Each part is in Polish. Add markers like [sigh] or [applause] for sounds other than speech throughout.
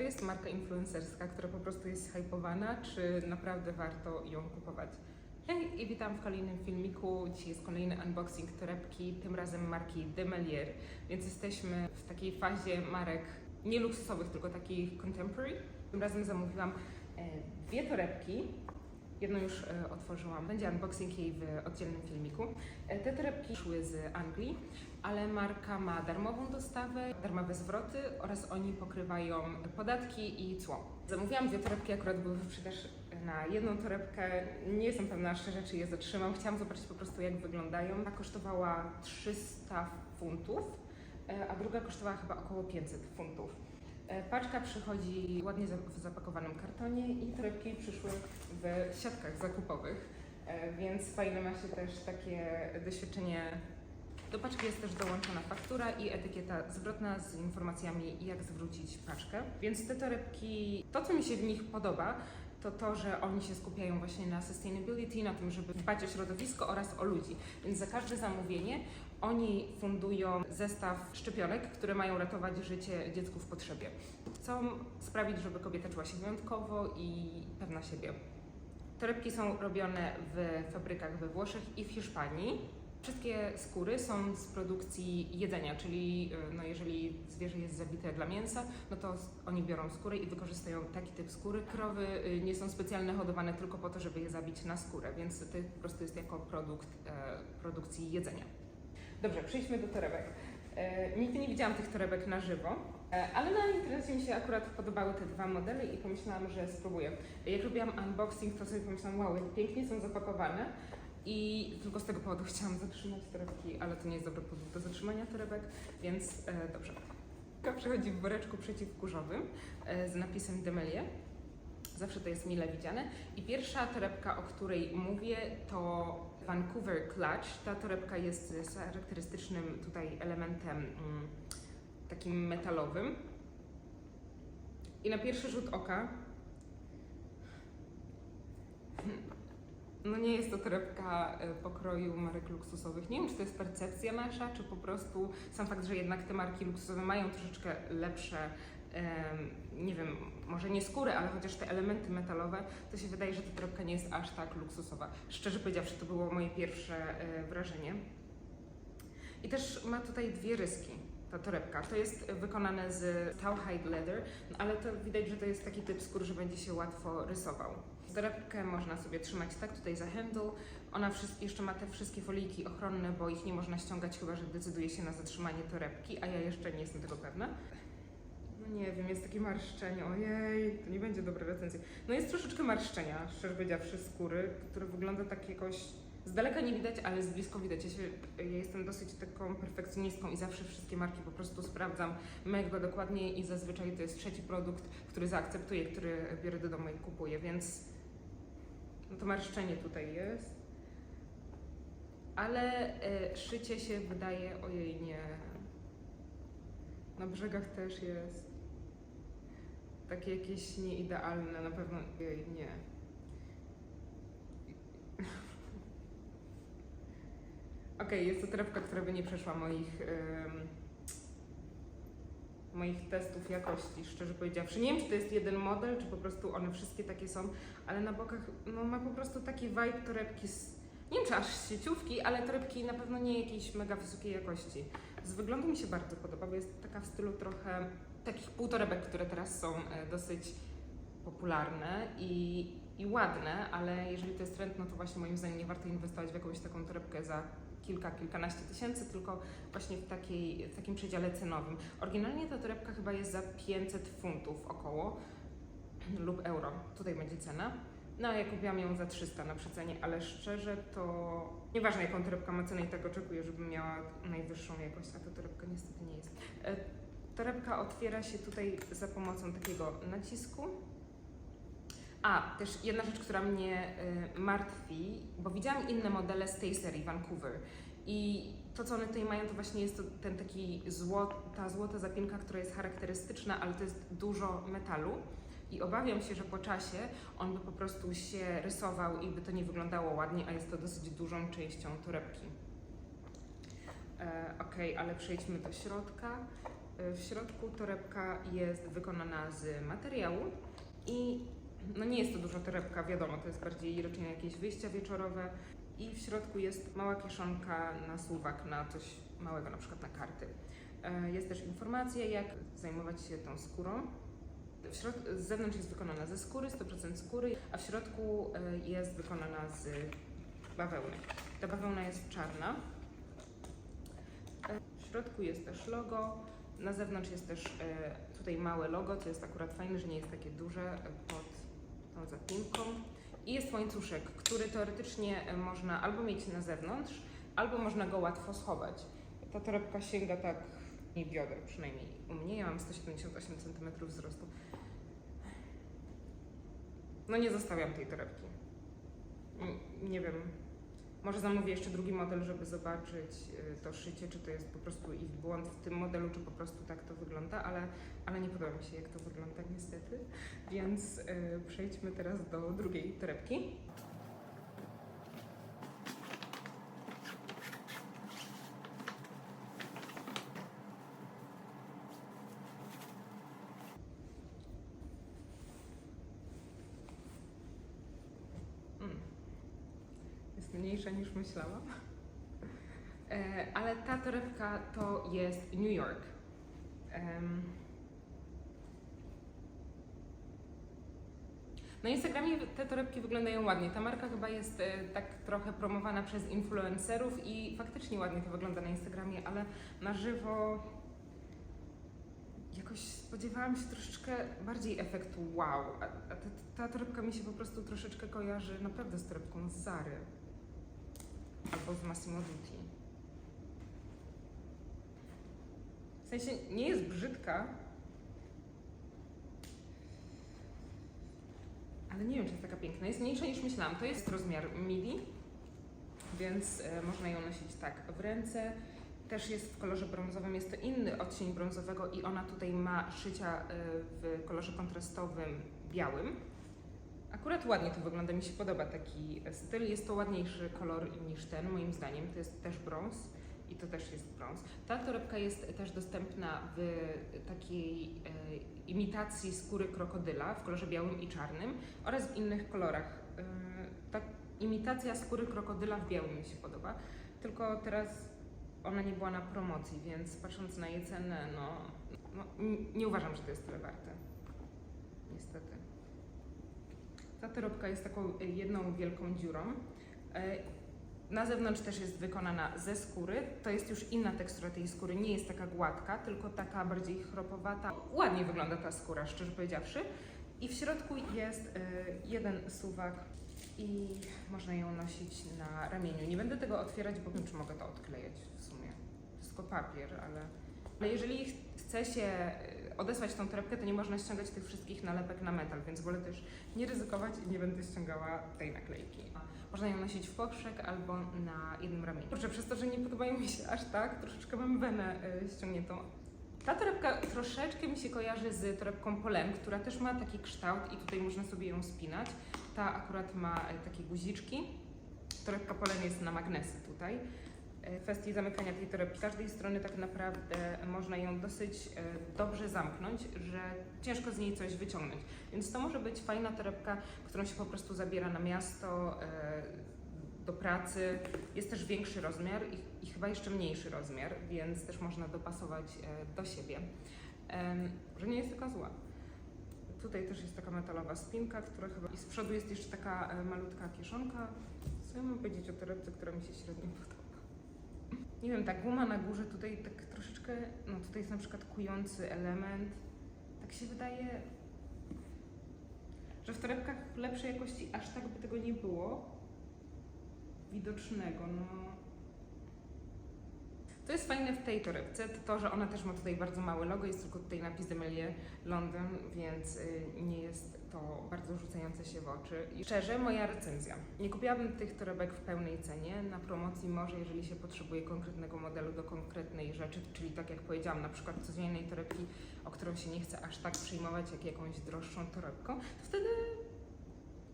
to jest marka influencerska, która po prostu jest hypowana, czy naprawdę warto ją kupować? Hej i witam w kolejnym filmiku. Dzisiaj jest kolejny unboxing torebki, tym razem marki Demelier, więc jesteśmy w takiej fazie marek nie luksusowych, tylko takich contemporary. Tym razem zamówiłam e, dwie torebki. Jedną już e, otworzyłam. Będzie unboxing jej w oddzielnym filmiku. E, Te torebki szły z Anglii, ale marka ma darmową dostawę, darmowe zwroty oraz oni pokrywają podatki i cło. Zamówiłam dwie torebki, akurat były wyprzedaż na jedną torebkę. Nie jestem pewna szczerze, czy je zatrzymam. Chciałam zobaczyć po prostu, jak wyglądają. Ta kosztowała 300 funtów, e, a druga kosztowała chyba około 500 funtów. E, Paczka przychodzi ładnie w zapakowanym kartonie i torebki przyszły w siatkach zakupowych, e, więc fajne ma się też takie doświadczenie. Do paczki jest też dołączona faktura i etykieta zwrotna z informacjami, jak zwrócić paczkę. Więc te torebki, to co mi się w nich podoba, to to, że oni się skupiają właśnie na sustainability, na tym, żeby dbać o środowisko oraz o ludzi. Więc za każde zamówienie oni fundują zestaw szczepionek, które mają ratować życie dziecku w potrzebie. Chcą sprawić, żeby kobieta czuła się wyjątkowo i pewna siebie. Torebki są robione w fabrykach we Włoszech i w Hiszpanii. Wszystkie skóry są z produkcji jedzenia, czyli y, no jeżeli zwierzę jest zabite dla mięsa, no to oni biorą skórę i wykorzystują taki typ skóry. Krowy y, nie są specjalnie hodowane tylko po to, żeby je zabić na skórę, więc to po prostu jest jako produkt e, produkcji jedzenia. Dobrze, przejdźmy do torebek. E, nigdy nie widziałam tych torebek na żywo, e, ale na internecie mi się akurat podobały te dwa modele i pomyślałam, że spróbuję. Jak robiłam unboxing, to sobie pomyślałam, wow, jak pięknie są zapakowane i tylko z tego powodu [laughs] chciałam zatrzymać torebki, ale to nie jest dobry powód do zatrzymania torebek, więc e, dobrze. Torebka przychodzi w woreczku przeciwkurzowym e, z napisem Demelier. Zawsze to jest mile widziane. I pierwsza torebka, o której mówię, to Vancouver Clutch. Ta torebka jest charakterystycznym tutaj elementem mm, takim metalowym. I na pierwszy rzut oka no nie jest to torebka e, pokroju marek luksusowych. Nie wiem, czy to jest percepcja nasza, czy po prostu sam fakt, że jednak te marki luksusowe mają troszeczkę lepsze, nie wiem, może nie skóry, ale chociaż te elementy metalowe, to się wydaje, że ta torebka nie jest aż tak luksusowa. Szczerze powiedziawszy, to było moje pierwsze e, wrażenie. I też ma tutaj dwie ryski. Ta torebka. To jest wykonane z cowhide leather, no ale to widać, że to jest taki typ skór, że będzie się łatwo rysował. Torebkę można sobie trzymać tak tutaj za handle. Ona jeszcze ma te wszystkie folijki ochronne, bo ich nie można ściągać, chyba że decyduje się na zatrzymanie torebki, a ja jeszcze nie jestem tego pewna. Nie wiem, jest takie marszczenie, ojej, to nie będzie dobra recenzja. No jest troszeczkę marszczenia, szczerze powiedziawszy, skóry, które wygląda tak jakoś... Z daleka nie widać, ale z blisko widać. Ja, się, ja jestem dosyć taką perfekcjonistką i zawsze wszystkie marki po prostu sprawdzam mega dokładnie i zazwyczaj to jest trzeci produkt, który zaakceptuję, który biorę do domu i kupuję, więc no to marszczenie tutaj jest. Ale e, szycie się wydaje, ojej nie. Na brzegach też jest takie jakieś nieidealne, na pewno, nie. Okej, jest to torebka, która by nie przeszła moich, moich testów jakości, szczerze powiedziawszy. Nie wiem, czy to jest jeden model, czy po prostu one wszystkie takie są, ale na bokach no, ma po prostu taki vibe torebki z, nie wiem, czy aż sieciówki, ale torebki na pewno nie jakiejś mega wysokiej jakości. Z wyglądu mi się bardzo podoba, bo jest taka w stylu trochę takich półtorebek, które teraz są e, dosyć popularne i, i ładne, ale jeżeli to jest trend, no to właśnie moim zdaniem nie warto inwestować w jakąś taką torebkę za kilka, kilkanaście tysięcy, tylko właśnie w, takiej, w takim przedziale cenowym. Oryginalnie ta torebka chyba jest za 500 funtów około [clears throat] lub euro. Tutaj będzie cena. No a ja kupiłam ją za 300 na przecenie, ale szczerze to nieważne jaką torebka ma cenę i tak oczekuję, żeby miała najwyższą jakość, a ta torebka niestety nie jest. Torebka otwiera się tutaj za pomocą takiego nacisku. A, też jedna rzecz, która mnie y, martwi, bo widziałam inne modele z tej serii Vancouver i to, co one tutaj mają, to właśnie jest to, ten taki złot, ta złota zapinka, która jest charakterystyczna, ale to jest dużo metalu i obawiam się, że po czasie on by po prostu się rysował i by to nie wyglądało ładnie, a jest to dosyć dużą częścią torebki. E, Okej, ale przejdźmy do środka. W środku torebka jest wykonana z materiału i no nie jest to duża torebka, wiadomo, to jest bardziej na jakieś wyjścia wieczorowe. I w środku jest mała kieszonka na suwak, na coś małego, na przykład na karty. E, Jest też informacja, jak zajmować się tą skórą. Z zewnątrz jest wykonana ze skóry, 100% skóry, a w środku e, jest wykonana z bawełny. Ta bawełna jest czarna. E, W środku jest też logo. Na zewnątrz jest też e, tutaj małe logo, co jest akurat fajne, że nie jest takie duże e, pod tą zapinką. I jest łańcuszek, który teoretycznie e, można albo mieć na zewnątrz, albo można go łatwo schować. Ta torebka sięga tak i bioder przynajmniej u mnie. Ja mam 178 cm wzrostu. No nie zostawiam tej torebki. Nie wiem. Może zamówię jeszcze drugi model, żeby zobaczyć y, to szycie, czy to jest po prostu ich błąd w tym modelu, czy po prostu tak to wygląda, ale, ale nie podoba mi się, jak to wygląda niestety. Więc y, przejdźmy teraz do drugiej torebki. Mm. Jest mniejsza niż myślałam. E, ale ta torebka to jest New York. Na Instagramie te torebki wyglądają ładnie. Ta marka chyba jest e, tak trochę promowana przez influencerów i faktycznie ładnie to wygląda na Instagramie, ale na żywo jakoś spodziewałam się troszeczkę bardziej efektu wow. A ta, ta torebka mi się po prostu troszeczkę kojarzy naprawdę z torebką z Zary albo z Massimo Dutti. W sensie nie jest brzydka, ale nie wiem, czy jest taka piękna. Jest mniejsza niż myślałam. To jest rozmiar midi, więc e, można ją nosić tak w ręce. Też jest w kolorze brązowym, jest to inny odcień brązowego i ona tutaj ma szycia e, w kolorze kontrastowym białym. Akurat ładnie to wygląda, mi się podoba taki styl. Jest to ładniejszy kolor niż ten, moim zdaniem. To jest też brąz i to też jest brąz. Ta torebka jest też dostępna w takiej e, imitacji skóry krokodyla w kolorze białym i czarnym oraz w innych kolorach. E, ta imitacja skóry krokodyla w białym mi się podoba, tylko teraz ona nie była na promocji, więc patrząc na jej cenę, no, no nie uważam, że to jest tyle warte. Niestety. Ta torebka jest taką y, jedną wielką dziurą. E, Na zewnątrz też jest wykonana ze skóry. To jest już inna tekstura tej skóry, nie jest taka gładka, tylko taka bardziej chropowata. Ładnie wygląda ta skóra, szczerze powiedziawszy. I w środku jest y, jeden suwak i można ją nosić na ramieniu. Nie będę tego otwierać, bo wiem, czy mogę to odklejać w sumie. Tylko papier, ale jeżeli ch- chce się y, odesłać tą torebkę, to nie można ściągać tych wszystkich nalepek na metal, więc wolę też nie ryzykować i nie będę ściągała tej naklejki. Można ją nosić w poprzek albo na jednym ramieniu. Kurczę, przez to, że nie podobają mi się aż tak, troszeczkę mam wenę y, ściągniętą. Ta torebka troszeczkę mi się kojarzy z torebką Polen, która też ma taki kształt i tutaj można sobie ją spinać. Ta akurat ma e, takie guziczki. Torebka Polen jest na magnesy tutaj. E, kwestii zamykania tej torebki każdej strony tak naprawdę można ją dosyć e, dobrze zamknąć, że ciężko z niej coś wyciągnąć. Więc to może być fajna torebka, którą się po prostu zabiera na miasto, e, do pracy. Jest też większy rozmiar i, i chyba jeszcze mniejszy rozmiar, więc też można dopasować do siebie. Że nie jest taka zła. Tutaj też jest taka metalowa spinka, która chyba... I z przodu jest jeszcze taka malutka kieszonka. Co ja mam powiedzieć o torebce, która mi się średnio podoba? Nie wiem, ta guma na górze tutaj tak troszeczkę... No tutaj jest na przykład kujący element. Tak się wydaje, że w torebkach lepszej jakości aż tak by tego nie było widocznego. No. To jest fajne w tej torebce, to, to, że ona też ma tutaj bardzo małe logo, jest tylko tutaj napis Demelier London, więc y, nie jest to bardzo rzucające się w oczy. I szczerze, moja recenzja. Nie kupiłabym tych torebek w pełnej cenie. Na promocji może, jeżeli się potrzebuje konkretnego modelu do konkretnej rzeczy, czyli tak jak powiedziałam, na przykład codziennej torebki, o którą się nie chce aż tak przyjmować jak jakąś droższą torebką, to wtedy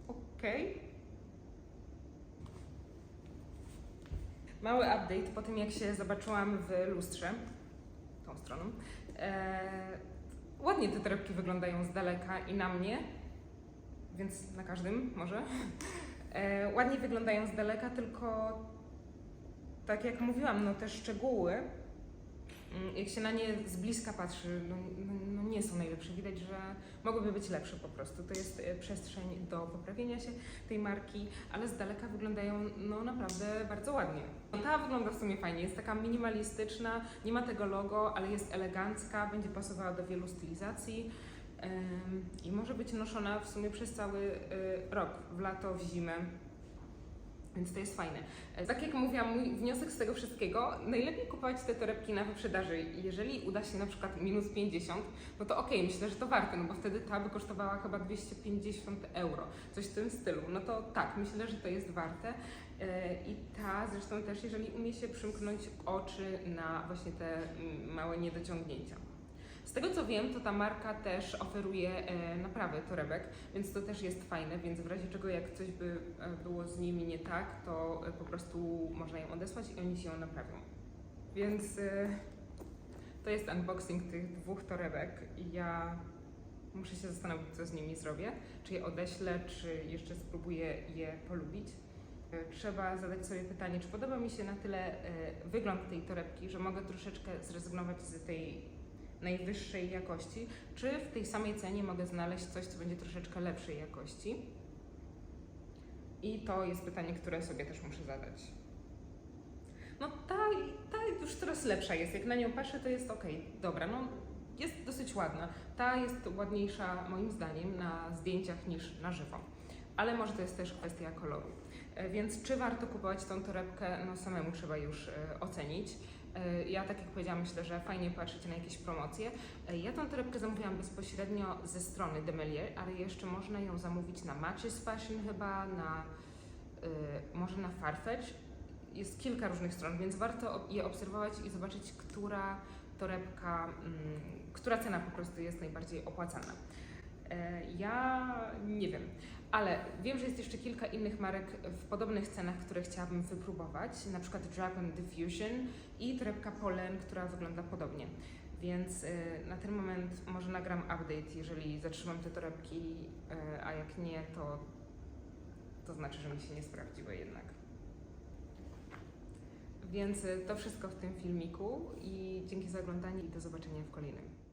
okej. Mały update po tym, jak się zobaczyłam w lustrze, tą stroną, E, ładnie te torebki wyglądają z daleka i na mnie, więc na każdym może. E, ładnie wyglądają z daleka, tylko tak jak mówiłam, no te szczegóły, mm, jak się na nie z bliska patrzy, no, no, no nie są najlepsze. Widać, że mogłyby być lepsze po prostu. To jest e, przestrzeń do poprawienia się tej marki, ale z daleka wyglądają no naprawdę bardzo ładnie. No, Ta wygląda w sumie fajnie, jest taka minimalistyczna, nie ma tego logo, ale jest elegancka, będzie pasowała do wielu stylizacji. I może być noszona w sumie przez cały y, rok, w lato, w zimę. Więc to jest fajne. E, Tak jak mówiłam, mój wniosek z tego wszystkiego, najlepiej kupować te torebki na wyprzedaży. Jeżeli uda się na przykład minus 50, no to okej, myślę, że to warte, no bo wtedy ta by kosztowała chyba 250 euro, coś w tym stylu. No to tak, myślę, że to jest warte. E, I ta zresztą też, jeżeli umie się przymknąć oczy na właśnie te mm, małe niedociągnięcia. Z tego co wiem, to ta marka też oferuje e, naprawę torebek, więc to też jest fajne, więc w razie czego jak coś by e, było z nimi nie tak, to e, po prostu można ją odesłać i oni się ją naprawią. Więc to jest unboxing tych dwóch torebek ja muszę się zastanowić, co z nimi zrobię. Czy je odeślę, czy jeszcze spróbuję je polubić. Trzeba zadać sobie pytanie, czy podoba mi się na tyle wygląd tej torebki, że mogę troszeczkę zrezygnować z tej najwyższej jakości, czy w tej samej cenie mogę znaleźć coś, co będzie troszeczkę lepszej jakości. I to jest pytanie, które sobie też muszę zadać. No ta, ta już coraz lepsza jest. Jak na nią patrzę, to jest ok, dobra, no jest dosyć ładna. Ta jest ładniejsza moim zdaniem na zdjęciach niż na żywo. Ale może to jest też kwestia koloru. E, Więc czy warto kupować tą torebkę? No samemu trzeba już e, ocenić. E, Ja, tak jak powiedziałam, myślę, że fajnie patrzeć na jakieś promocje. E, Ja tą torebkę zamówiłam bezpośrednio ze strony Demelier, ale jeszcze można ją zamówić na Matches Fashion chyba, na, e, może na Farfetch. Jest kilka różnych stron, więc warto je obserwować i zobaczyć, która torebka, mm, która cena po prostu jest najbardziej opłacalna. Ja nie wiem, ale wiem, że jest jeszcze kilka innych marek w podobnych cenach, które chciałabym wypróbować, na przykład Dragon Diffusion i torebka Polen, która wygląda podobnie. Więc y, na ten moment może nagram update, jeżeli zatrzymam te torebki, y, a jak nie, to, to znaczy, że mi się nie sprawdziły jednak. Więc y, to wszystko w tym filmiku i dzięki za oglądanie i do zobaczenia w kolejnym.